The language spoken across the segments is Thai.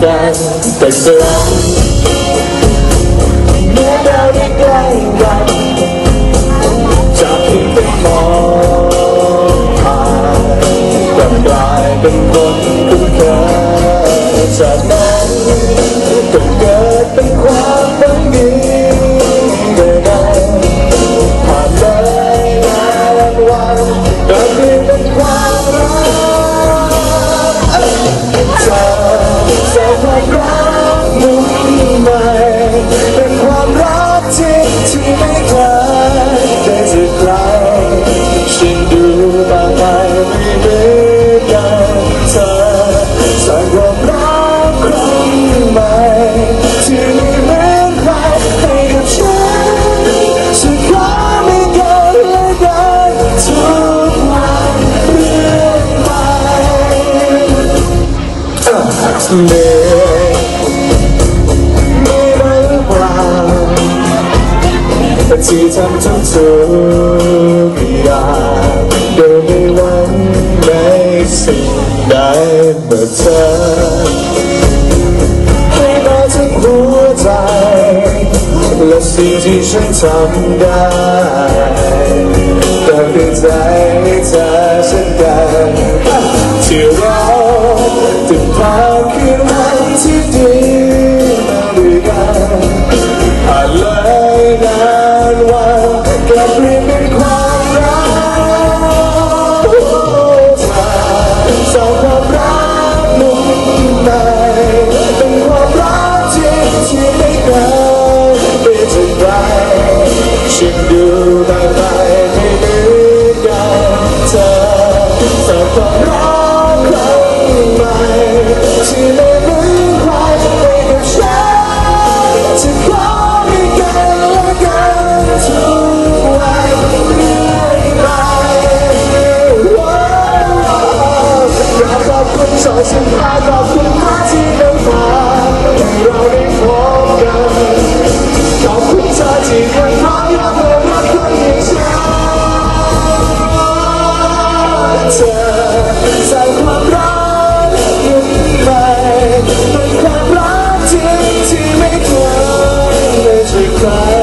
tan, tan será. เหนื่อยไม่ได้ว่าแต่ที่ทำทุกทุกอย่างโดยไม่หวังในสิ่งใดเมื่อเธอให้มาถึงหัวใจและสิ่งที่ฉันทำได้ก็คือใจให้เธอเช่นกันที่เจะผ่าคืนวันที่ดีมาด้วยกันผ่านเลยนานวันก็เปลี่ยนเป็นความรักเธอสร้างความรักมุมใหม่เป็นความรักที่ที่ไม่เคยเป็นจากใครฉันดูบางไปไม่เหมือนกันเธอสางความรัก ไ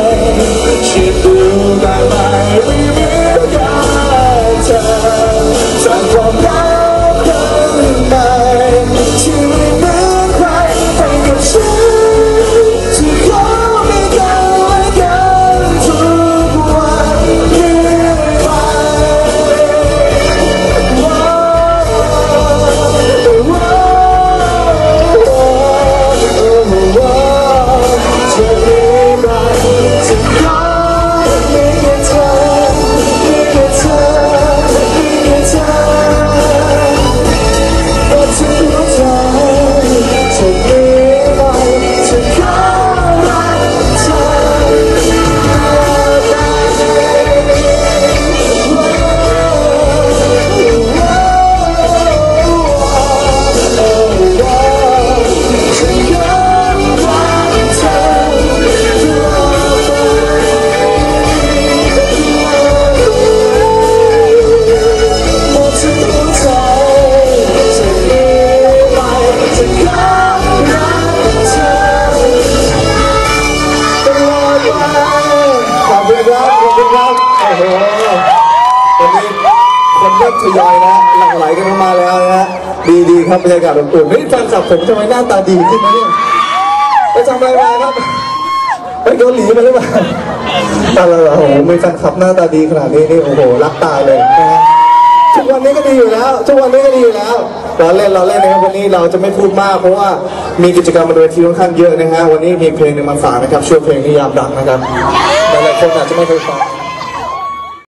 ยอยนะหลั่งไหลกันมาแล้วนะดีดีครับบรรยากาศอบอุ่นนี่แฟนคลับผมทำไมหน้าตาดีขึ้นนะเนี่ยไปทำอะไรมาครับไปเกาหลีมาหรือเปล่าอะไรเรอโอ้โหมีแฟนคลับหน้าตาดีขนาดนี้นี่โอ้โหรักตายเลยนะฮะทุกวันนี้ก็ดีอยู่แล้ว ทุกวันนี้ก็ดีอยู่แล้วเราเล่นเราเล่นนะครับวันนี้เราจะไม่พูดมากเพราะว่ามีกิจกรรมบนเวทีค่อนข้างเยอะนะฮะวันนี้มีเพลงหนึ่งมาฝากนะครับชื่อเพลงนิยามรักนะครับหลายๆคนอาจจะไม่เคยฟัง